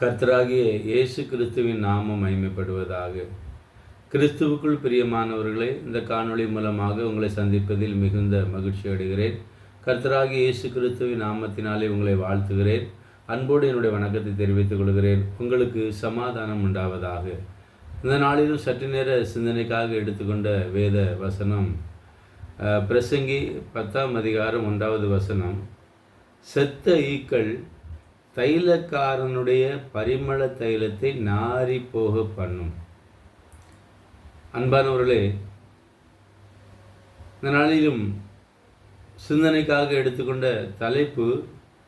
கர்த்தராகிய இயேசு கிறிஸ்துவின் நாமம் மகிமைப்படுவதாக. கிறிஸ்துவுக்குள் பிரியமானவர்களே இந்த காணொளி மூலமாக உங்களை சந்திப்பதில் மிகுந்த மகிழ்ச்சி அடைகிறேன். கர்த்தராகிய இயேசு கிறிஸ்துவின் நாமத்தினாலே உங்களை வாழ்த்துகிறேன். அன்போடு என்னுடைய வணக்கத்தை தெரிவித்துக் கொள்கிறேன். உங்களுக்கு சமாதானம் உண்டாவதாக. இந்த நாளிலும் சற்று நேர சிந்தனைக்காக எடுத்துக்கொண்ட வேத வசனம் பிரசங்கி பத்தாம் அதிகாரம் ஒன்றாவது வசனம். செத்த ஈக்கள் தைலக்காரனுடைய பரிமள தைலத்தை நாரி போக பண்ணும். அன்பானவர்களே இந்த நாளிலும் சிந்தனைக்காக எடுத்துக்கொண்ட தலைப்பு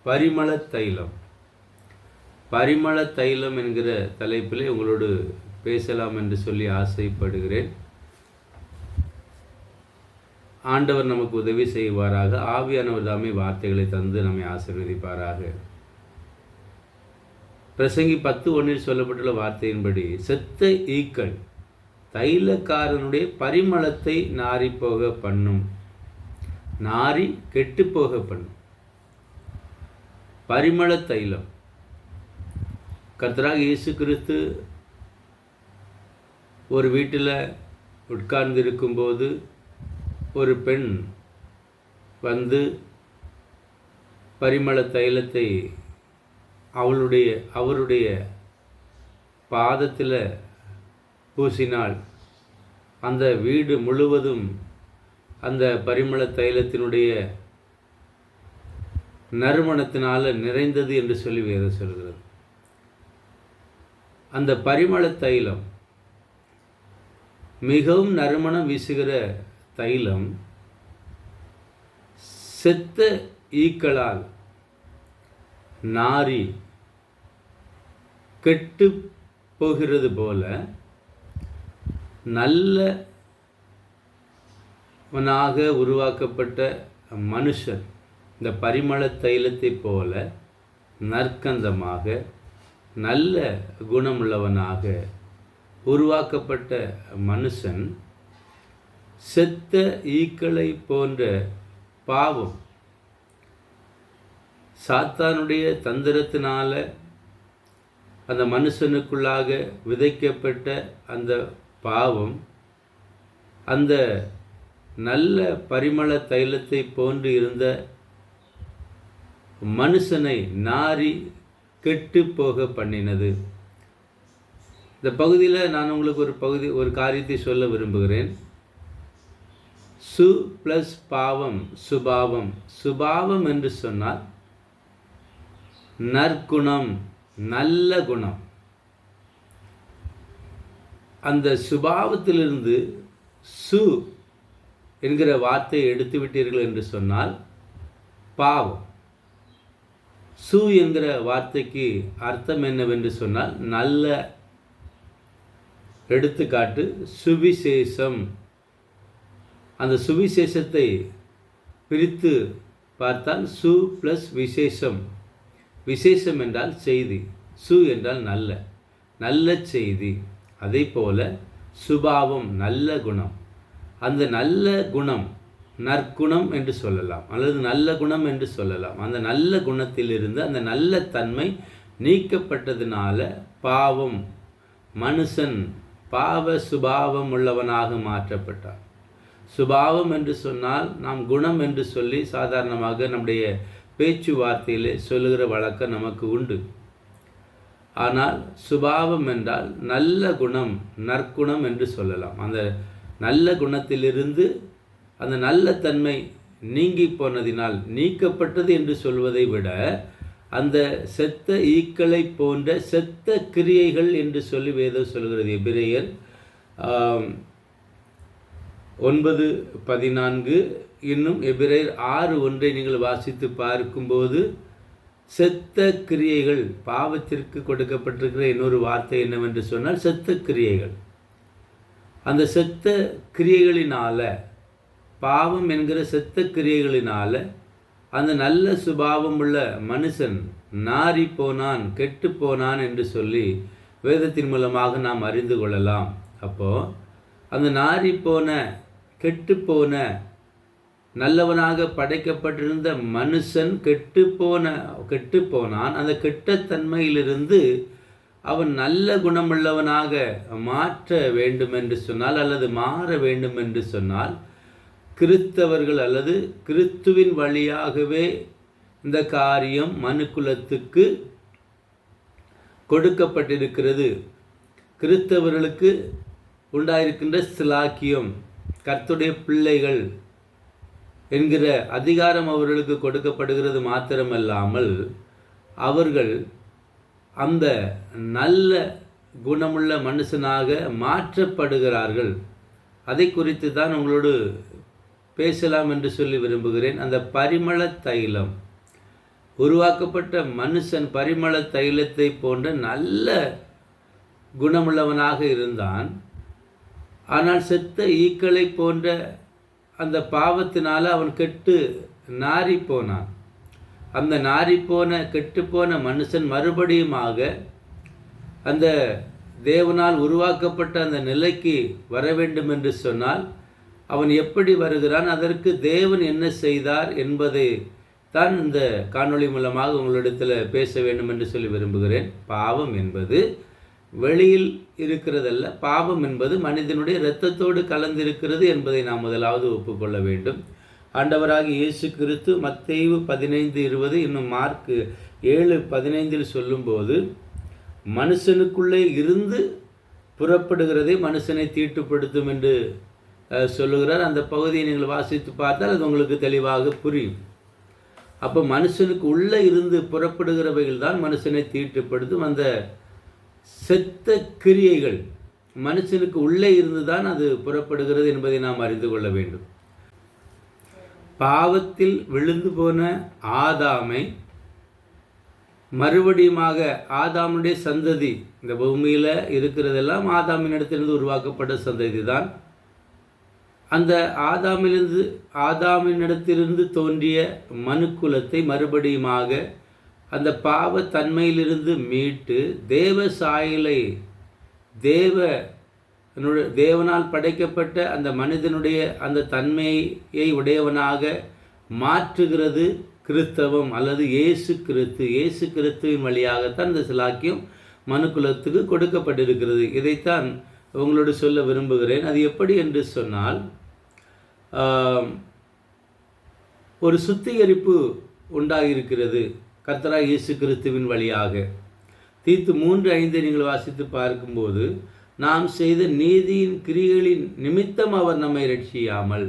பரிமள தைலம். பரிமள தைலம் என்கிற தலைப்பிலே உங்களோடு பேசலாம் என்று சொல்லி ஆசைப்படுகிறேன். ஆண்டவர் நமக்கு உதவி செய்வாராக. ஆவியானவர் தாமே வார்த்தைகளை தந்து நம்மை ஆசீர்வதிப்பாராக. பிரசங்கி பத்து ஒன்றில் சொல்லப்பட்டுள்ள வார்த்தையின்படி செத்த ஈக்கள் தைலக்காரனுடைய பரிமளத்தை நாரி போக பண்ணும். நாரி கெட்டு போக பண்ணும். பரிமள தைலம். கர்த்தராக இயேசு கிறிஸ்து ஒரு வீட்டில் உட்கார்ந்து இருக்கும்போது ஒரு பெண் வந்து பரிமள தைலத்தை அவளுடைய அவருடைய பாதத்தில் பூசினால் அந்த வீடு முழுவதும் அந்த பரிமள தைலத்தினுடைய நறுமணத்தினால் நிறைந்தது என்று சொல்லி வேதம் சொல்கிறது. அந்த பரிமள தைலம் மிகவும் நறுமணம் வீசுகிற தைலம் செத்த ஈக்களால் நாரி கெட்டு போகிறது போல நல்லவனாக உருவாக்கப்பட்ட மனுஷன் இந்த பரிமள தைலத்தை போல நற்கந்தமாக நல்ல குணமுள்ளவனாக உருவாக்கப்பட்ட மனுஷன் செத்த ஈக்களை போன்ற பாவம் சாத்தானுடைய தந்திரத்தினால அந்த மனுஷனுக்குள்ளாக விதைக்கப்பட்ட அந்த பாவம் அந்த நல்ல பரிமள தைலத்தை போன்று இருந்த மனுஷனை நாரி கெட்டு போக பண்ணினது. இந்த பகுதியில் நான் உங்களுக்கு ஒரு பகுதி ஒரு காரியத்தை சொல்ல விரும்புகிறேன். சு ப்ளஸ் பாவம் சுபாவம். சுபாவம் என்று சொன்னால் நற்குணம் நல்ல குணம். அந்த சுபாவத்திலிருந்து சு என்கிற வார்த்தையை எடுத்து விட்டீர்கள் என்று சொன்னால் பாவம். சு என்கிற வார்த்தைக்கு அர்த்தம் என்னவென்று சொன்னால் நல்ல எடுத்துக்காட்டு சுவிசேஷம். அந்த சுவிசேஷத்தை பிரித்து பார்த்தால் சு ப்ளஸ் விசேஷம். விசேஷம் என்றால் செய்தி சு என்றால் நல்ல. நல்ல செய்தி அதே போல சுபாவம் நல்ல குணம். அந்த நல்ல குணம் நற்குணம் என்று சொல்லலாம். அல்லது நல்ல குணம் என்று சொல்லலாம். அந்த நல்ல குணத்திலிருந்து அந்த நல்ல தன்மை நீக்கப்பட்டதுனால பாவம் மனுஷன் பாவ சுபாவம் உள்ளவனாக மாற்றப்பட்டான். சுபாவம் என்று சொன்னால் நாம் குணம் என்று சொல்லி சாதாரணமாக நம்முடைய பேச்சுவார்த்தையிலே சொல்லுகிற வழக்கம் நமக்கு உண்டு. ஆனால் சுபாவம் என்றால் நல்ல குணம் நற்குணம் என்று சொல்லலாம். அந்த நல்ல குணத்திலிருந்து அந்த நல்ல தன்மை நீங்கி போனதினால் நீக்கப்பட்டது என்று சொல்வதை விட அந்த செத்த ஈக்களை போன்ற செத்த கிரியைகள் என்று சொல்லி வேதம் சொல்கிறது. எபிரேயர் ஒன்பது பதினான்கு இன்னும் எபிரேர் ஆறு ஒன்றை நீங்கள் வாசித்து பார்க்கும்போது செத்த கிரியைகள் பாவத்திற்கு கொடுக்கப்பட்டிருக்கிற இன்னொரு வார்த்தை என்னவென்று சொன்னால் செத்த கிரியைகள் அந்த செத்த கிரியைகளினால பாவம் என்கிற செத்த கிரியைகளினால அந்த நல்ல சுபாவம் உள்ள மனுஷன் நாரி போனான் கெட்டு போனான் என்று சொல்லி வேதத்தின் மூலமாக நாம் அறிந்து கொள்ளலாம். அப்போ அந்த நாரி போன கெட்டு போன நல்லவனாக படைக்கப்பட்டிருந்த மனுஷன் கெட்டு போன கெட்டு போனான் அந்த கெட்டத்தன்மையிலிருந்து அவன் நல்ல குணமுள்ளவனாக மாற்ற வேண்டும் என்று சொன்னால் அல்லது மாற வேண்டும் என்று சொன்னால் கிறிஸ்தவர்கள் அல்லது கிறிஸ்துவின் வழியாகவே இந்த காரியம் மனுக்குலத்துக்கு கொடுக்கப்பட்டிருக்கிறது. கிறிஸ்தவர்களுக்கு உண்டாயிருக்கின்ற சிலாக்கியம் கர்த்துடைய பிள்ளைகள் என்கிற அதிகாரம் அவர்களுக்கு கொடுக்கப்படுகிறது மாத்திரமல்லாமல் அவர்கள் அந்த நல்ல குணமுள்ள மனுஷனாக மாற்றப்படுகிறார்கள். அதை குறித்து தான் உங்களோடு பேசலாம் என்று சொல்லி விரும்புகிறேன். அந்த பரிமள தைலம். உருவாக்கப்பட்ட மனுஷன் பரிமள தைலத்தை போன்ற நல்ல குணமுள்ளவனாக இருந்தான். ஆனால் செத்த ஈக்களை போன்ற அந்த பாவத்தினால் அவன் கெட்டு நாரி போனான். அந்த நாரிப்போன கெட்டுப்போன மனுஷன் மறுபடியுமாக அந்த தேவனால் உருவாக்கப்பட்ட அந்த நிலைக்கு வர வேண்டும் என்று சொன்னால் அவன் எப்படி வருகிறான்? அதற்கு தேவன் என்ன செய்தார் என்பதை தான் இந்த காணொளி மூலமாக உங்களிடத்தில் பேச வேண்டும் என்று சொல்லி விரும்புகிறேன். பாவம் என்பது வெளியில் இருக்கிறதல்ல. பாவம் என்பது மனிதனுடைய இரத்தத்தோடு கலந்திருக்கிறது என்பதை நாம் முதலாவது ஒப்புக்கொள்ள வேண்டும். ஆண்டவராக இயேசு கிறிஸ்து மத்தேவு பதினைந்து இருபது இன்னும் மார்க் ஏழு பதினைந்தில் சொல்லும்போது மனுஷனுக்குள்ளே இருந்து புறப்படுகிறதே மனுஷனை தீட்டுப்படுத்தும் என்று சொல்லுகிறார். அந்த பகுதியை நீங்கள் வாசித்து பார்த்தால் அது உங்களுக்கு தெளிவாக புரியும். அப்போ மனுஷனுக்கு உள்ளே இருந்து புறப்படுகிறவைகள் தான் மனுஷனை தீட்டுப்படுத்தும். அந்த செத்த கிரியைகள் மனுஷனுக்கு உள்ளே இருந்து தான் அது புறப்படுகிறது என்பதை நாம் அறிந்து கொள்ள வேண்டும். பாவத்தில் விழுந்து போன ஆதாமை மறுபடியுமாக ஆதாமுடைய சந்ததி இந்த பூமியில் இருக்கிறதெல்லாம் ஆதாமின் இடத்திலிருந்து உருவாக்கப்பட்ட சந்ததி தான் அந்த ஆதாமிலிருந்து ஆதாமினிடத்திலிருந்து தோன்றிய மனுக்குலத்தை மறுபடியுமாக அந்த பாவ தன்மையிலிருந்து மீட்டு தேவ சாயலை தேவ தேவனால் படைக்கப்பட்ட அந்த மனிதனுடைய அந்த தன்மையை உடையவனாக மாற்றுகிறது கிறிஸ்தவம் அல்லது இயேசு கிறிஸ்து. இயேசு கிறிஸ்துவின் வழியாகத்தான் இந்த சிலாக்கியம் மனுக்குலத்துக்கு கொடுக்கப்பட்டிருக்கிறது. இதைத்தான் உங்களோடு சொல்ல விரும்புகிறேன். அது எப்படி என்று சொன்னால் ஒரு சுத்திகரிப்பு உண்டாகியிருக்கிறது கத்ரா இயேசு கிறிஸ்துவின் வழியாக. தீத்து மூன்று ஐந்தை நீங்கள் வாசித்து பார்க்கும்போது நாம் செய்த நீதியின் கிரிகளின் நிமித்தம் அவர் நம்மை ரட்சியாமல்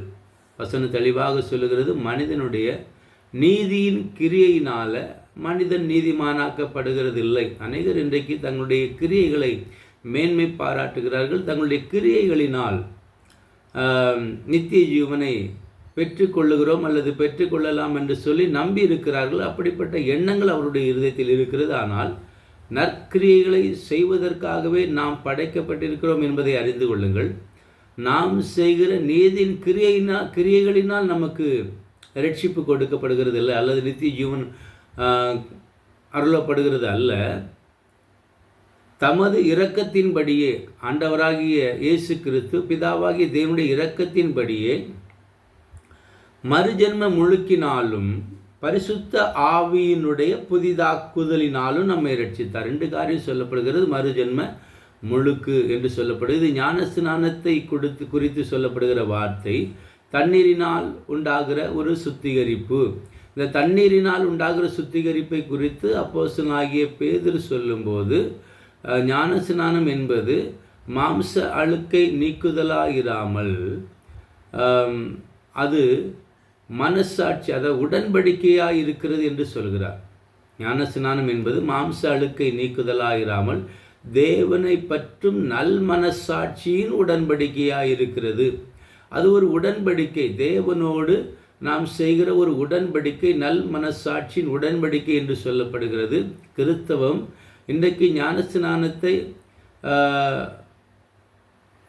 வசனம் தெளிவாக சொல்லுகிறது மனிதனுடைய நீதியின் கிரியையினால் மனிதன் நீதிமானாக்கப்படுகிறது இல்லை அநேகர் இன்றைக்கு தங்களுடைய கிரியைகளை மேன்மை பாராட்டுகிறார்கள். தங்களுடைய கிரியைகளினால் நித்திய ஜீவனை பெற்றுக்கொள்ளுகிறோம் அல்லது பெற்றுக்கொள்ளலாம் என்று சொல்லி நம்பி இருக்கிறார்கள் அப்படிப்பட்ட எண்ணங்கள் அவருடைய இருதயத்தில் இருக்கிறது. ஆனால் நற்கிரியைகளை செய்வதற்காகவே நாம் படைக்கப்பட்டிருக்கிறோம் என்பதை அறிந்து கொள்ளுங்கள். நாம் செய்கிற நீதியின் கிரியையினால் கிரியைகளினால் நமக்கு ரட்சிப்பு கொடுக்கப்படுகிறது இல்லை அல்லது நித்திய ஜீவன் அருளப்படுகிறது அல்ல. தமது இரக்கத்தின்படியே ஆண்டவராகிய இயேசு கிறிஸ்து பிதாவாகிய தேவனுடைய இரக்கத்தின்படியே மறுஜென்ம முழுக்கினாலும் பரிசுத்த ஆவியினுடைய புதிதாக்குதலினாலும் நம்மை ரட்சித்தார் ரெண்டு காரியம் சொல்லப்படுகிறது மறுஜென்ம முழுக்கு என்று சொல்லப்படுகிறது. ஞான ஸ்நானத்தை கொடுத்து குறித்து சொல்லப்படுகிற வார்த்தை. தண்ணீரினால் உண்டாகிற ஒரு சுத்திகரிப்பு. இந்த தண்ணீரினால் உண்டாகிற சுத்திகரிப்பை குறித்து அப்போஸ்தலனாகிய பேதுரு சொல்லும்போது ஞானஸ்நானம் ஞான ஸ்நானம் என்பது மாம்ச அழுக்கை நீக்குதலாயிராமல் அது மனசாட்சி அதை உடன்படிக்கையாக இருக்கிறது என்று சொல்கிறார். ஞான ஸ்நானம் என்பது மாம்ச அழுக்கை நீக்குதலாயிராமல் தேவனை பற்றும் நல் மனசாட்சியின் உடன்படிக்கையாக இருக்கிறது அது ஒரு உடன்படிக்கை. தேவனோடு நாம் செய்கிற ஒரு உடன்படிக்கை நல் மனசாட்சியின் உடன்படிக்கை என்று சொல்லப்படுகிறது. கிறிஸ்தவம் இன்றைக்கு ஞானஸ்நானத்தை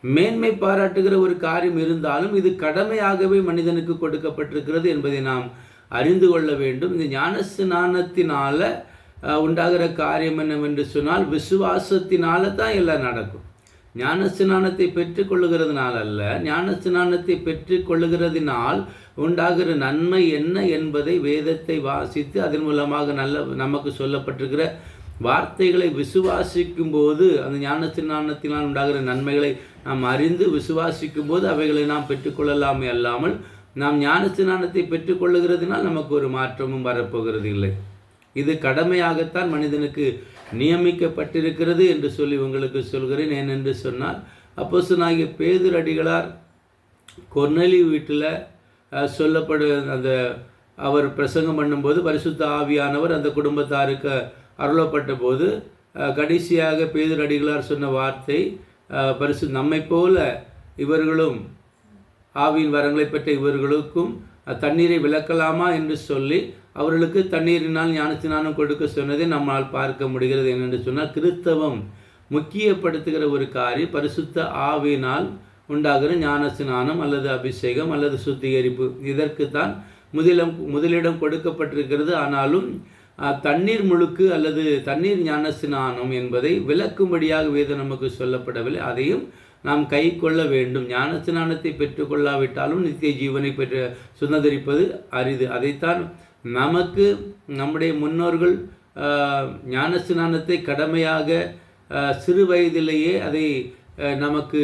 மேன்மை பாராட்டுகிற ஒரு காரியம் இருந்தாலும் இது கடமையாகவே மனிதனுக்கு கொடுக்கப்பட்டிருக்கிறது என்பதை நாம் அறிந்து கொள்ள வேண்டும். இந்த ஞான ஸ்நானத்தினால உண்டாகிற காரியம் என்னவென்று சொன்னால் விசுவாசத்தினால தான் எல்லாம் நடக்கும். ஞானஸ்நானத்தை பெற்றுக்கொள்ளுகிறதுனால் அல்ல ஞானஸ்நானத்தை பெற்றுக்கொள்ளுகிறதினால் உண்டாகிற நன்மை என்ன என்பதை வேதத்தை வாசித்து அதன் மூலமாக நல்ல நமக்கு சொல்லப்பட்டிருக்கிற வார்த்தைகளை விசுவாசிக்கும் போது அந்த ஞானத்தினானத்தினால் உண்டாகிற நன்மைகளை நாம் அறிந்து விசுவாசிக்கும் போது அவைகளை நாம் பெற்றுக்கொள்ளலாமே அல்லாமல் நாம் ஞானஸ்நானத்தை பெற்றுக்கொள்ளுகிறதுனால் நமக்கு ஒரு மாற்றமும் வரப்போகிறது இல்லை இது கடமையாகத்தான் மனிதனுக்கு நியமிக்கப்பட்டிருக்கிறது என்று சொல்லி உங்களுக்கு சொல்கிறேன். ஏனென்று சொன்னால் அப்போ சொன்னாகிய பேதர் அடிகளார் கொர்னலி வீட்டில் சொல்லப்படு அந்த அவர் பிரசங்கம் பண்ணும்போது பரிசுத்த ஆவியானவர் அந்த குடும்பத்தாருக்கு அருளப்பட்ட போது கடைசியாக பேதர் அடிகளார் சொன்ன வார்த்தை பரிசு நம்மை போல இவர்களும் ஆவியின் வரங்களை பெற்ற இவர்களுக்கும் தண்ணீரை விளக்கலாமா என்று சொல்லி அவர்களுக்கு தண்ணீரினால் ஞானத்தினாலும் கொடுக்க சொன்னதை நம்மால் பார்க்க முடிகிறது என்னென்று சொன்னால் கிறிஸ்தவம் முக்கியப்படுத்துகிற ஒரு காரியம் பரிசுத்த ஆவினால் உண்டாகிற ஞான ஸ்நானம் அல்லது அபிஷேகம் அல்லது சுத்திகரிப்பு. இதற்கு தான் முதலம் முதலிடம் கொடுக்கப்பட்டிருக்கிறது. ஆனாலும் தண்ணீர் முழுக்கு அல்லது தண்ணீர் ஞான ஸ்நானம் என்பதை விளக்கும்படியாக வேதம் நமக்கு சொல்லப்படவில்லை. அதையும் நாம் கை கொள்ள வேண்டும். ஞான ஸ்நானத்தை பெற்றுக்கொள்ளாவிட்டாலும் நித்திய ஜீவனை பெற்று சுதந்திரிப்பது அரிது. அதைத்தான் நமக்கு நம்முடைய முன்னோர்கள் ஞான ஸ்நானத்தை கடமையாக சிறு வயதிலேயே அதை நமக்கு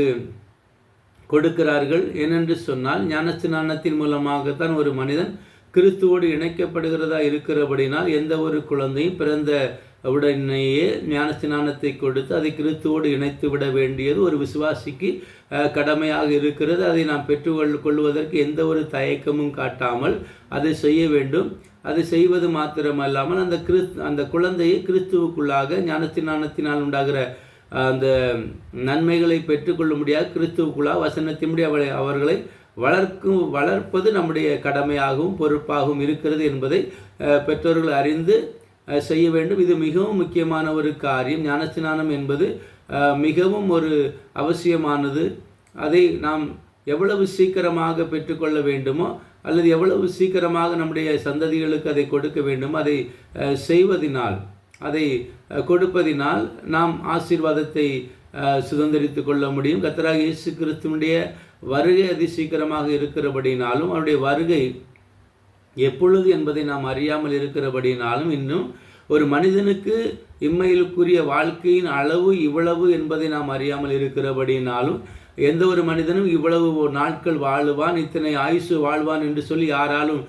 கொடுக்கிறார்கள். ஏனென்று சொன்னால் ஞானஸ்நானத்தின் மூலமாகத்தான் ஒரு மனிதன் கிறிஸ்துவோடு இணைக்கப்படுகிறதா இருக்கிறபடினால் எந்த ஒரு குழந்தையும் பிறந்த உடனேயே ஞானஸ்நானத்தை கொடுத்து அதை கிறிஸ்துவோடு இணைத்து விட வேண்டியது ஒரு விசுவாசிக்கு கடமையாக இருக்கிறது. அதை நாம் பெற்றுக்கொள் கொள்வதற்கு எந்த ஒரு தயக்கமும் காட்டாமல் அதை செய்ய வேண்டும். அதை செய்வது மாத்திரமல்லாமல் அந்த கிறிஸ்து அந்த குழந்தையை கிறிஸ்துவுக்குள்ளாக ஞானத்தினானத்தினால் உண்டாகிற அந்த நன்மைகளை பெற்றுக்கொள்ள முடியாது. கிறிஸ்துவுக்குள்ளாக வசனத்தின்படி அவளை அவர்களை வளர்க்கும் வளர்ப்பது நம்முடைய கடமையாகவும் பொறுப்பாகவும் இருக்கிறது என்பதை பெற்றோர்கள் அறிந்து செய்ய வேண்டும். இது மிகவும் முக்கியமான ஒரு காரியம். ஞானஸ்நானம் என்பது மிகவும் ஒரு அவசியமானது. அதை நாம் எவ்வளவு சீக்கிரமாக பெற்றுக்கொள்ள வேண்டுமோ அல்லது எவ்வளவு சீக்கிரமாக நம்முடைய சந்ததிகளுக்கு அதை கொடுக்க வேண்டுமோ அதை செய்வதனால் அதை கொடுப்பதினால் நாம் ஆசீர்வாதத்தை சுதந்திரித்து கொள்ள முடியும். கத்தராக இயேசு கிறிஸ்துவனுடைய வருகை அதி சீக்கிரமாக இருக்கிறபடினாலும் அவருடைய வருகை எப்பொழுது என்பதை நாம் அறியாமல் இருக்கிறபடினாலும் இன்னும் ஒரு மனிதனுக்கு இம்மையிலுக்குரிய வாழ்க்கையின் அளவு இவ்வளவு என்பதை நாம் அறியாமல் இருக்கிறபடினாலும் எந்த ஒரு மனிதனும் இவ்வளவு நாட்கள் வாழுவான் இத்தனை ஆயுசு வாழ்வான் என்று சொல்லி யாராலும்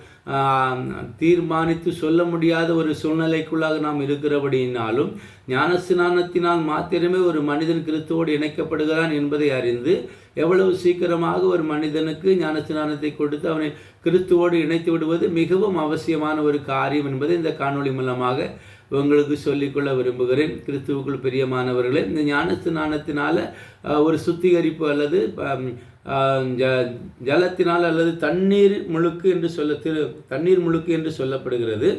தீர்மானித்து சொல்ல முடியாத ஒரு சூழ்நிலைக்குள்ளாக நாம் இருக்கிறபடினாலும் ஞானஸ்நானத்தினால் மாத்திரமே ஒரு மனிதன் கிறிஸ்துவோடு இணைக்கப்படுகிறான் என்பதை அறிந்து எவ்வளவு சீக்கிரமாக ஒரு மனிதனுக்கு ஞானஸ்நானத்தை கொடுத்து அவனை கிறிஸ்துவோடு இணைத்து விடுவது மிகவும் அவசியமான ஒரு காரியம் என்பதை இந்த காணொளி மூலமாக உங்களுக்கு சொல்லிக்கொள்ள விரும்புகிறேன். கிறிஸ்துவுக்குள் பிரியமானவர்களே இந்த ஞானஸ்நானத்தினால ஒரு சுத்திகரிப்பு அல்லது ஜ ஜலத்தினால் அல்லது தண்ணீர் முழுக்கு என்று சொல்ல திரு தண்ணீர் முழுக்கு என்று சொல்லப்படுகிறது.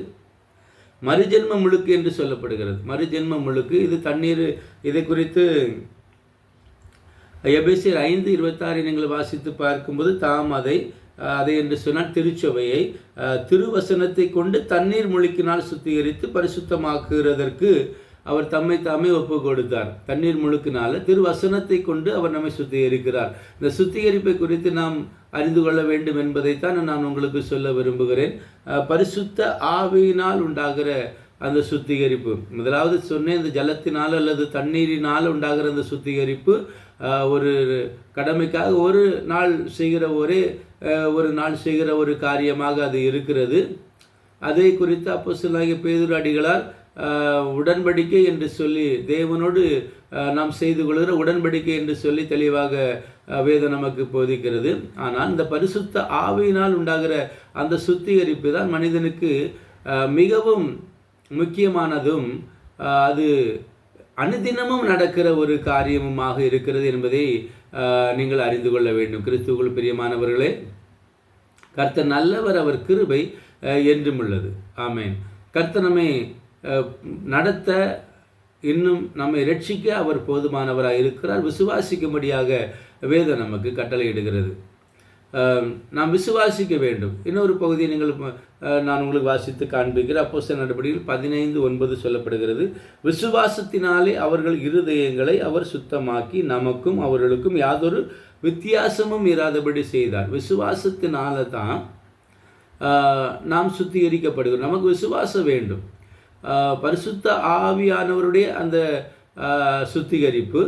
மறுஜென்ம முழுக்கு என்று சொல்லப்படுகிறது. மறுஜென்ம முழுக்கு இது தண்ணீர் இதை குறித்து எபேசியர் ஐந்து இருபத்தாறு நீங்கள் வாசித்து பார்க்கும்போது தாம் அதை அதை என்று சொன்னால் திருச்சபையை திருவசனத்தை கொண்டு தண்ணீர் முழுக்கினால் சுத்திகரித்து பரிசுத்தமாக்குகிறதற்கு அவர் தம்மை தாமே ஒப்பு கொடுத்தார் தண்ணீர் முழுக்கினால திருவசனத்தை கொண்டு அவர் நம்மை சுத்திகரிக்கிறார். இந்த சுத்திகரிப்பை குறித்து நாம் அறிந்து கொள்ள வேண்டும் என்பதைத்தான் நான் உங்களுக்கு சொல்ல விரும்புகிறேன். பரிசுத்த ஆவியினால் உண்டாகிற அந்த சுத்திகரிப்பு. முதலாவது சொன்னேன் இந்த ஜலத்தினால் அல்லது தண்ணீரினால் உண்டாகிற அந்த சுத்திகரிப்பு ஒரு கடமைக்காக ஒரு நாள் செய்கிற ஒரே ஒரு நாள் செய்கிற ஒரு காரியமாக அது இருக்கிறது. அதை குறித்து அப்போ சொல்லாகிய பேதுராடிகளால் உடன்படிக்கை என்று சொல்லி தேவனோடு நாம் செய்து கொள்கிற உடன்படிக்கை என்று சொல்லி தெளிவாக வேதம் நமக்கு போதிக்கிறது. ஆனால் இந்த பரிசுத்த ஆவையினால் உண்டாகிற அந்த சுத்திகரிப்பு தான் மனிதனுக்கு மிகவும் முக்கியமானதும் அது அனுதினமும் நடக்கிற ஒரு காரியமுமாக இருக்கிறது என்பதை நீங்கள் அறிந்து கொள்ள வேண்டும். கிறிஸ்துவுக்குள் பிரியமானவர்களே கர்த்தர் நல்லவர் அவர் கிருபை என்றும் உள்ளது. ஆமேன். கர்த்தர் நம்மை நடத்த இன்னும் நம்மை ரட்சிக்க அவர் போதுமானவராக இருக்கிறார் விசுவாசிக்கும்படியாக வேதம் நமக்கு கட்டளையிடுகிறது. நாம் விசுவாசிக்க வேண்டும். இன்னொரு பகுதியை நீங்கள் நான் உங்களுக்கு வாசித்து காண்பிக்கிறேன். அப்போ சில நடவடிக்கைகள் பதினைந்து ஒன்பது சொல்லப்படுகிறது. விசுவாசத்தினாலே அவர்கள் இருதயங்களை அவர் சுத்தமாக்கி நமக்கும் அவர்களுக்கும் யாதொரு வித்தியாசமும் இராதபடி செய்தார். விசுவாசத்தினால தான் நாம் சுத்திகரிக்கப்படுகிறோம். நமக்கு விசுவாசம் வேண்டும். பரிசுத்த ஆவியானவருடைய அந்த சுத்திகரிப்பு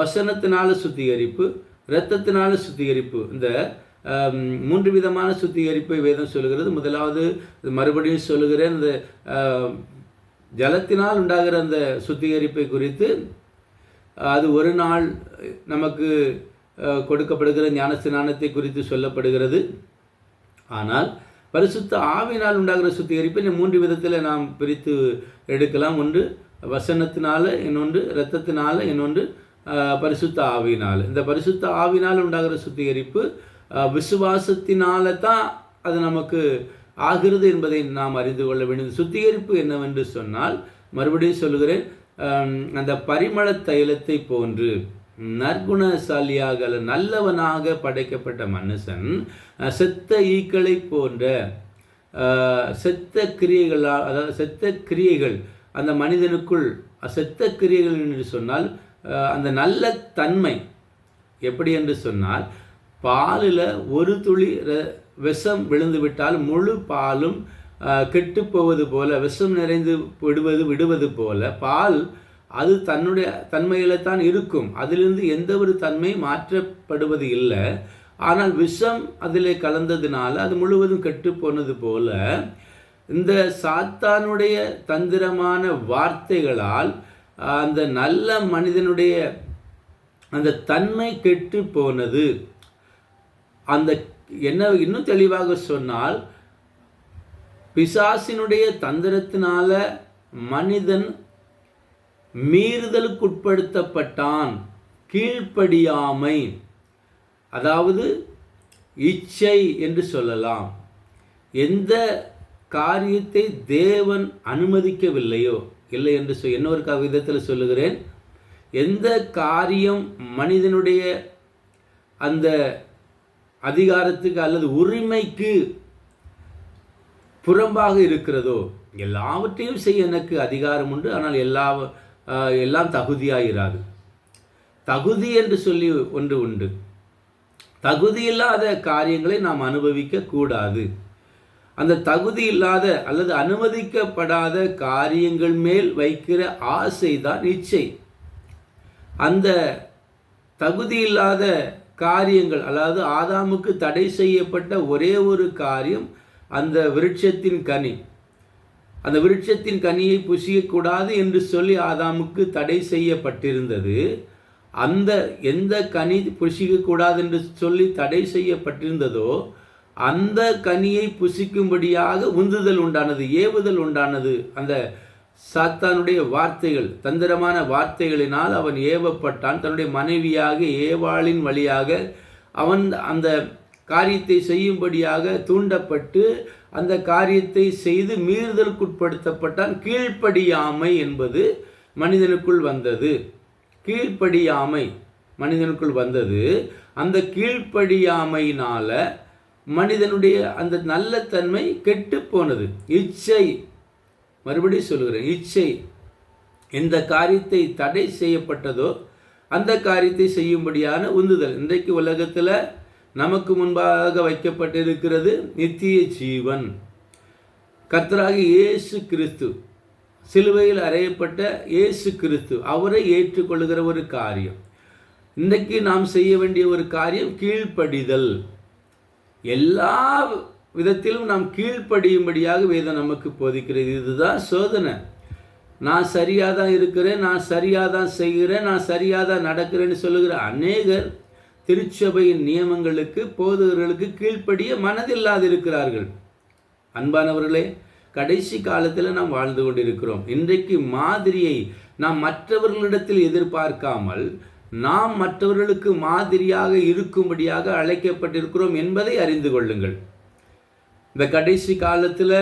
வசனத்தினால சுத்திகரிப்பு இரத்தத்தினால சுத்திகரிப்பு இந்த மூன்று விதமான சுத்திகரிப்பை வேதம் சொல்லுகிறது. முதலாவது மறுபடியும் சொல்லுகிறேன் இந்த ஜலத்தினால் உண்டாகிற அந்த சுத்திகரிப்பை குறித்து அது ஒரு நாள் நமக்கு கொடுக்கப்படுகிற ஞான ஸ்நானத்தை குறித்து சொல்லப்படுகிறது. ஆனால் பரிசுத்த ஆவினால் உண்டாகிற சுத்திகரிப்பை மூன்று விதத்தில் நாம் பிரித்து எடுக்கலாம். ஒன்று வசனத்தினால இன்னொன்று இரத்தத்தினால இன்னொன்று பரிசுத்த ஆவினால் இந்த பரிசுத்த ஆவினால் உண்டாகிற சுத்திகரிப்பு விசுவாசத்தினால தான் அது நமக்கு ஆகிறது என்பதை நாம் அறிந்து கொள்ள வேண்டும். சுத்திகரிப்பு என்னவென்று சொன்னால் மறுபடியும் சொல்லுகிறேன் அந்த பரிமள தைலத்தை போன்று நற்குணசாலியாக அல்ல நல்லவனாக படைக்கப்பட்ட மனுஷன் செத்த ஈக்களை போன்ற செத்த கிரியைகளால் அதாவது செத்த கிரியைகள் அந்த மனிதனுக்குள் செத்த கிரியைகள் என்று சொன்னால் அந்த நல்ல தன்மை எப்படி என்று சொன்னால் பாலில் ஒரு துளி ர- விஷம் விழுந்து விட்டால் முழு பாலும் கெட்டுப்போவது போல விஷம் நிறைந்து விடுவது விடுவது போல பால் அது தன்னுடைய தன்மையில தான் இருக்கும். அதிலிருந்து எந்த ஒரு தன்மை மாற்றப்படுவது இல்லை. ஆனால் விஷம் அதில் கலந்ததுனால அது முழுவதும் கெட்டு போனது போல இந்த சாத்தானுடைய தந்திரமான வார்த்தைகளால் அந்த நல்ல மனிதனுடைய அந்த தன்மை கெட்டு போனது அந்த என்ன இன்னும் தெளிவாக சொன்னால் பிசாசினுடைய தந்திரத்தினால மனிதன் மீறுதலுக்குட்படுத்தப்பட்டான் கீழ்ப்படியாமை. அதாவது இச்சை என்று சொல்லலாம். எந்த காரியத்தை தேவன் அனுமதிக்கவில்லையோ இல்லை என்று சொல் இன்னொரு க- விதத்தில் சொல்லுகிறேன். எந்த காரியம் மனிதனுடைய அந்த அதிகாரத்துக்கு அல்லது உரிமைக்கு புறம்பாக இருக்கிறதோ எல்லாவற்றையும் செய்ய எனக்கு அதிகாரம் உண்டு. ஆனால் எல்லா எல்லாம் தகுதியாயிராது. தகுதி என்று சொல்லி ஒன்று உண்டு. தகுதியில்லாத காரியங்களை நாம் அனுபவிக்க கூடாது. அந்த தகுதி இல்லாத அல்லது அனுமதிக்கப்படாத காரியங்கள் மேல் வைக்கிற ஆசை தான் இச்சை. அந்த தகுதி இல்லாத காரியங்கள் அதாவது ஆதாமுக்கு தடை செய்யப்பட்ட ஒரே ஒரு காரியம் அந்த விருட்சத்தின் கனி. அந்த விருட்சத்தின் கனியை புசியக்கூடாது என்று சொல்லி ஆதாமுக்கு தடை செய்யப்பட்டிருந்தது. அந்த எந்த கனி புசிக்கக்கூடாது என்று சொல்லி தடை செய்யப்பட்டிருந்ததோ அந்த கனியை புசிக்கும்படியாக உந்துதல் உண்டானது ஏவுதல் உண்டானது அந்த சாத்தானுடைய வார்த்தைகள் தந்திரமான வார்த்தைகளினால் அவன் ஏவப்பட்டான். தன்னுடைய மனைவியாக ஏவாளின் வழியாக அவன் அந்த காரியத்தை செய்யும்படியாக தூண்டப்பட்டு அந்த காரியத்தை செய்து மீறுதலுக்குட்படுத்தப்பட்டான். கீழ்ப்படியாமை என்பது மனிதனுக்குள் வந்தது. கீழ்ப்படியாமை மனிதனுக்குள் வந்தது. அந்த கீழ்ப்படியாமையினால் மனிதனுடைய அந்த நல்ல தன்மை கெட்டு போனது. இச்சை மறுபடியும் சொல்கிறேன் இச்சை எந்த காரியத்தை தடை செய்யப்பட்டதோ அந்த காரியத்தை செய்யும்படியான உந்துதல். இன்றைக்கு உலகத்தில் நமக்கு முன்பாக வைக்கப்பட்டிருக்கிறது நித்திய ஜீவன். கர்த்தராக இயேசு கிறிஸ்து சிலுவையில் அறையப்பட்ட இயேசு கிறிஸ்து அவரை ஏற்றுக்கொள்கிற ஒரு காரியம். இன்றைக்கு நாம் செய்ய வேண்டிய ஒரு காரியம் கீழ்ப்படிதல். எல்லா விதத்திலும் நாம் கீழ்ப்படியும்படியாக வேதம் நமக்கு போதிக்கிறது. இதுதான் சோதனை. நான் சரியாக தான் இருக்கிறேன் நான் சரியாக தான் செய்கிறேன் நான் சரியாக தான் நடக்கிறேன்னு சொல்லுகிற அநேகர் திருச்சபையின் நியமங்களுக்கு போதகர்களுக்கு கீழ்ப்படிய மனதில்லாது இருக்கிறார்கள் அன்பானவர்களே கடைசி காலத்தில் நாம் வாழ்ந்து கொண்டிருக்கிறோம். இன்றைக்கு மாதிரியை நாம் மற்றவர்களிடத்தில் எதிர்பார்க்காமல் நாம் மற்றவர்களுக்கு மாதிரியாக இருக்கும்படியாக அழைக்கப்பட்டிருக்கிறோம் என்பதை அறிந்து கொள்ளுங்கள். இந்த கடைசி காலத்தில்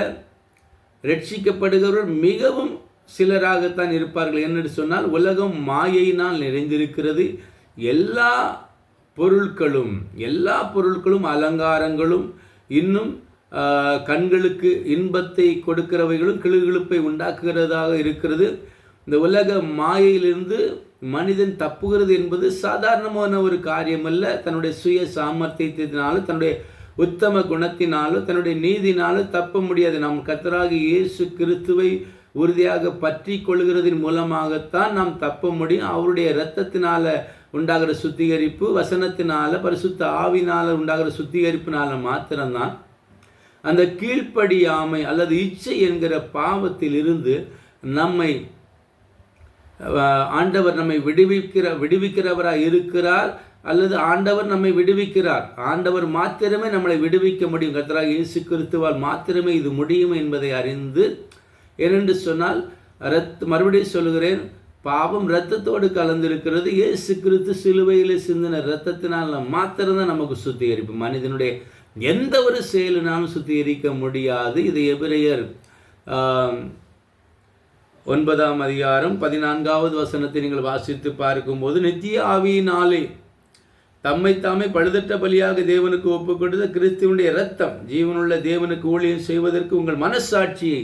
ரட்சிக்கப்படுகிறவர் மிகவும் சிலராகத்தான் இருப்பார்கள் என்னென்று சொன்னால் உலகம் மாயையினால் நிறைந்திருக்கிறது. எல்லா பொருட்களும் எல்லா பொருட்களும் அலங்காரங்களும் இன்னும் கண்களுக்கு இன்பத்தை கொடுக்கிறவைகளும் கிளுகிழுப்பை உண்டாக்குகிறதாக இருக்கிறது. இந்த உலக மாயையிலிருந்து மனிதன் தப்புகிறது என்பது சாதாரணமான ஒரு காரியமல்ல. தன்னுடைய சுய சாமர்த்தியத்தினாலும் தன்னுடைய உத்தம குணத்தினாலும் தன்னுடைய நீதினாலும் தப்ப முடியாது. நாம் கத்தராக இயேசு கிறிஸ்துவை உறுதியாக பற்றி கொள்கிறதின் மூலமாகத்தான் நாம் தப்ப முடியும். அவருடைய இரத்தத்தினால உண்டாகிற சுத்திகரிப்பு வசனத்தினால பரிசுத்த ஆவினால உண்டாகிற சுத்திகரிப்பினால மாத்திரம்தான். அந்த கீழ்ப்படியாமை அல்லது இச்சை என்கிற பாவத்தில் இருந்து நம்மை ஆண்டவர் நம்மை விடுவிக்கிற விடுவிக்கிறவராக இருக்கிறார். அல்லது ஆண்டவர் நம்மை விடுவிக்கிறார். ஆண்டவர் மாத்திரமே நம்மளை விடுவிக்க முடியும். கத்தராக இயேசு கிறிஸ்துவால் மாத்திரமே இது முடியும் என்பதை அறிந்து ஏனென்று சொன்னால் ரத் மறுபடியும் சொல்லுகிறேன் பாவம் ரத்தத்தோடு கலந்திருக்கிறது. இயேசு கிறிஸ்து சிலுவையில் சிந்தின ரத்தத்தினால் மாத்திரம்தான் நமக்கு சுத்திகரிப்பு. மனிதனுடைய எந்த ஒரு செயலினாலும் சுத்திகரிக்க முடியாது. இது எபிரையர் ஒன்பதாம் அதிகாரம் பதினான்காவது வசனத்தை நீங்கள் வாசித்து பார்க்கும்போது நித்திய ஆவியினாலே தம்மை தாமே பழுதற்ற பலியாக தேவனுக்கு ஒப்புக் கொடுத்த கிறிஸ்துவனுடைய ரத்தம் ஜீவனுள்ள தேவனுக்கு ஊழியம் செய்வதற்கு உங்கள் மனசாட்சியை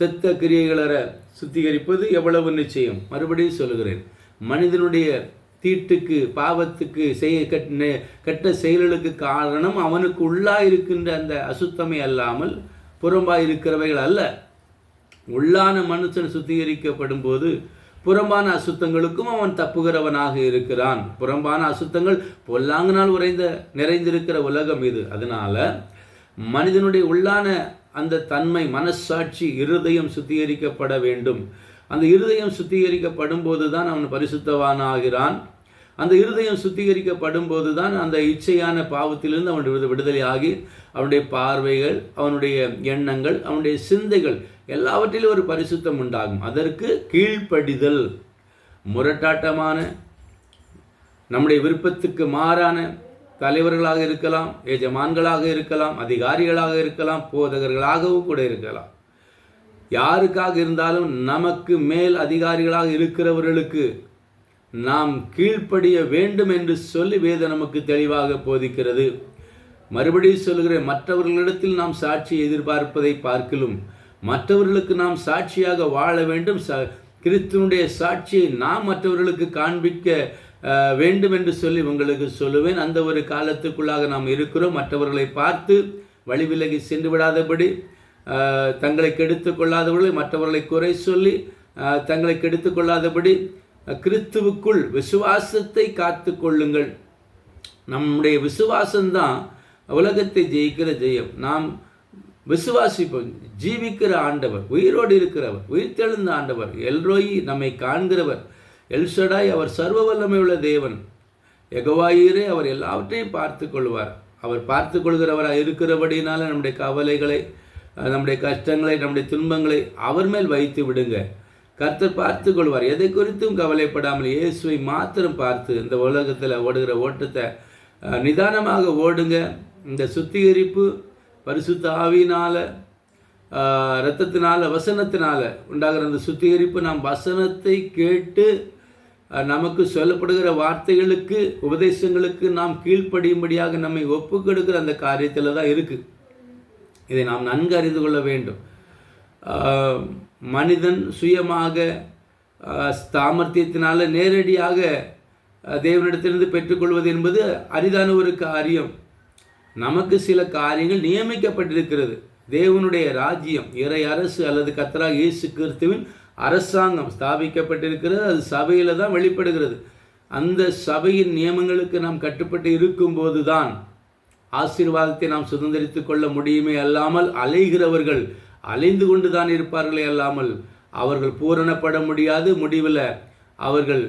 செத்த கிரியைகளற சுத்திகரிப்பது எவ்வளவு நிச்சயம்? மறுபடியும் சொல்லுகிறேன். மனிதனுடைய தீட்டுக்கு பாவத்துக்கு செய்ய கெட்ட செயல்களுக்கு காரணம் அவனுக்கு உள்ளாக இருக்கின்ற அந்த அசுத்தமை அல்லாமல் புறம்பாக இருக்கிறவைகள் அல்ல. உள்ளான மனுஷன் சுத்திகரிக்கப்படும் போது புறம்பான அசுத்தங்களுக்கும் அவன் தப்புகிறவனாக இருக்கிறான். புறம்பான அசுத்தங்கள் பொல்லாங்கினால் உறைந்த நிறைந்திருக்கிற உலகம் இது. அதனால மனிதனுடைய உள்ளான அந்த தன்மை மனசாட்சி இருதயம் சுத்திகரிக்கப்பட வேண்டும். அந்த இருதயம் சுத்திகரிக்கப்படும் போது தான் அவன் பரிசுத்தவானாகிறான். அந்த இருதயம் சுத்திகரிக்கப்படும் போது தான் அந்த இச்சையான பாவத்திலிருந்து அவனுடைய விடுதலை ஆகி அவனுடைய பார்வைகள் அவனுடைய எண்ணங்கள் அவனுடைய சிந்தைகள் எல்லாவற்றிலும் ஒரு பரிசுத்தம் உண்டாகும். அதற்கு கீழ்ப்படிதல் முரட்டாட்டமான நம்முடைய விருப்பத்துக்கு மாறான தலைவர்களாக இருக்கலாம் எஜமான்களாக இருக்கலாம் அதிகாரிகளாக இருக்கலாம் போதகர்களாகவும் கூட இருக்கலாம். யாருக்காக இருந்தாலும் நமக்கு மேல் அதிகாரிகளாக இருக்கிறவர்களுக்கு நாம் கீழ்ப்படிய வேண்டும் என்று சொல்லி வேத நமக்கு தெளிவாக போதிக்கிறது. மறுபடியும் சொல்கிற மற்றவர்களிடத்தில் நாம் சாட்சி எதிர்பார்ப்பதை பார்க்கலும் மற்றவர்களுக்கு நாம் சாட்சியாக வாழ வேண்டும். ச கிறிஸ்துவனுடைய சாட்சியை நாம் மற்றவர்களுக்கு காண்பிக்க வேண்டும் என்று சொல்லி உங்களுக்கு சொல்லுவேன். அந்த ஒரு காலத்துக்குள்ளாக நாம் இருக்கிறோம். மற்றவர்களை பார்த்து வழிவிலகி சென்று விடாதபடி தங்களை கெடுத்து கொள்ளாதவர்களை மற்றவர்களை குறை சொல்லி தங்களை கெடுத்து கொள்ளாதபடி கிறிஸ்துவுக்குள் விசுவாசத்தை காத்து கொள்ளுங்கள். நம்முடைய விசுவாசம்தான் உலகத்தை ஜெயிக்கிற ஜெயம். நாம் விசுவாசிப்போம் ஜீவிக்கிற ஆண்டவர் உயிரோடு இருக்கிறவர் உயிர்த்தெழுந்த ஆண்டவர் எல்ரோயி நம்மை காண்கிறவர் எல்சடாய் அவர் சர்வ உள்ள தேவன். எகவாயிரே அவர் எல்லாவற்றையும் பார்த்து கொள்வார். அவர் பார்த்து கொள்கிறவராக இருக்கிறபடினால நம்முடைய கவலைகளை நம்முடைய கஷ்டங்களை நம்முடைய துன்பங்களை அவர் மேல் வைத்து விடுங்க. கர்த்தர் பார்த்து கொள்வார். எதை குறித்தும் கவலைப்படாமல் இயேசுவை மாத்திரம் பார்த்து இந்த உலகத்தில் ஓடுகிற ஓட்டத்தை நிதானமாக ஓடுங்க. இந்த சுத்திகரிப்பு பரிசுத்த ஆவியினால் இரத்தத்தினால் வசனத்தினால் உண்டாகிற அந்த சுத்திகரிப்பு நாம் வசனத்தை கேட்டு நமக்கு சொல்லப்படுகிற வார்த்தைகளுக்கு உபதேசங்களுக்கு நாம் கீழ்ப்படியும்படியாக நம்மை ஒப்பு கொடுக்கிற அந்த காரியத்தில் தான் இருக்குது இதை நாம் நன்கு அறிந்து கொள்ள வேண்டும். மனிதன் சுயமாக சாமர்த்தியத்தினால நேரடியாக தேவனிடத்திலிருந்து பெற்றுக்கொள்வது என்பது அரிதான ஒரு காரியம். நமக்கு சில காரியங்கள் நியமிக்கப்பட்டிருக்கிறது. தேவனுடைய ராஜ்யம் இறை அரசு அல்லது கத்ரா இயேசு கிறிஸ்துவின் அரசாங்கம் ஸ்தாபிக்கப்பட்டிருக்கிறது. அது சபையில் தான் வெளிப்படுகிறது. அந்த சபையின் நியமங்களுக்கு நாம் கட்டுப்பட்டு இருக்கும்போது தான் ஆசீர்வாதத்தை நாம் சுதந்திரித்து கொள்ள முடியுமே அல்லாமல் அலைகிறவர்கள் அலைந்து கொண்டு தான் இருப்பார்களே அல்லாமல் அவர்கள் பூரணப்பட முடியாது முடிவில் அவர்கள்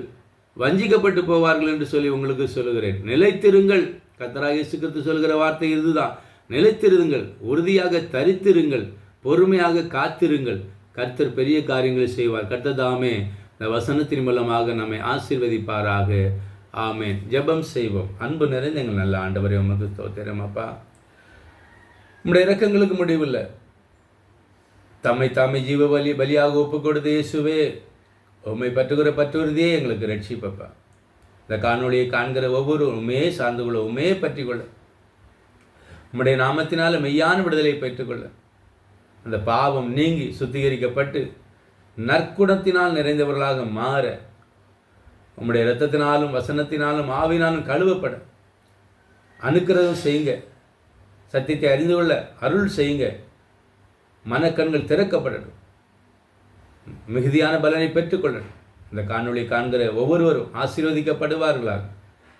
வஞ்சிக்கப்பட்டு போவார்கள் என்று சொல்லி உங்களுக்கு சொல்லுகிறேன். நிலைத்திருங்கள். கத்தராக இயேசு சொல்கிற வார்த்தை இதுதான். நிலைத்திருங்கள் உறுதியாக தரித்திருங்கள் பொறுமையாக காத்திருங்கள். கர்த்தர் பெரிய காரியங்களை செய்வார். கர்த்ததாமே இந்த வசனத்தின் மூலமாக நம்மை ஆசீர்வதிப்பாராக. ஆமேன். ஜெபம் செய்வோம். அன்பு நிறைந்த எங்கள் நல்ல ஆண்டவரை உமக்கு தோத்திரமாப்பா அப்பா. இறக்கங்களுக்கு முடிவில்லை. தம்மை தாமை ஜீவ பலி பலியாக ஒப்பு கொடுத்த இயேசுவே உண்மை பற்றுகிற பற்றுறுதியே எங்களுக்கு ரட்சிப்பப்பா இந்த காணொலியை காண்கிற ஒவ்வொரு சார்ந்து கொள்ள உமே பற்றி கொள்ள. உம்முடைய நாமத்தினால் மெய்யான விடுதலை பெற்றுக்கொள்ள அந்த பாவம் நீங்கி சுத்திகரிக்கப்பட்டு நற்குணத்தினால் நிறைந்தவர்களாக மாற உம்முடைய இரத்தத்தினாலும் வசனத்தினாலும் ஆவினாலும் கழுவப்பட. அனுக்கிரகம் செய்யுங்க சத்தியத்தை அறிந்து கொள்ள அருள் செய்யுங்க மனக்கண்கள் திறக்கப்படட்டும். மிகுதியான பலனை பெற்றுக்கொள்ளணும் இந்த காணொளி காண்கிற ஒவ்வொருவரும் ஆசீர்வதிக்கப்படுவார்களாக.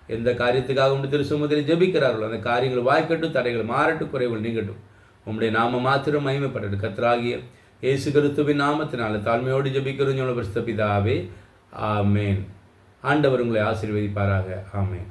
எந்த காரியத்துக்காக உண்டு திருசுமத்தில் ஜபிக்கிறார்களோ அந்த காரியங்கள் வாய்க்கட்டும் தடைகள் மாறட்டும் குறைவுகள் நீங்கட்டும். உங்களுடைய நாம மாத்திரம் மகிமைப்படட்டும். கத்தராகிய இயேசு கிறிஸ்துவின் நாமத்தினால தாழ்மையோடு ஜபிக்கிறோம் சொல்ல பிதாவே. ஆமேன். ஆண்டவர் உங்களை ஆசீர்வதிப்பாராக. ஆமேன்.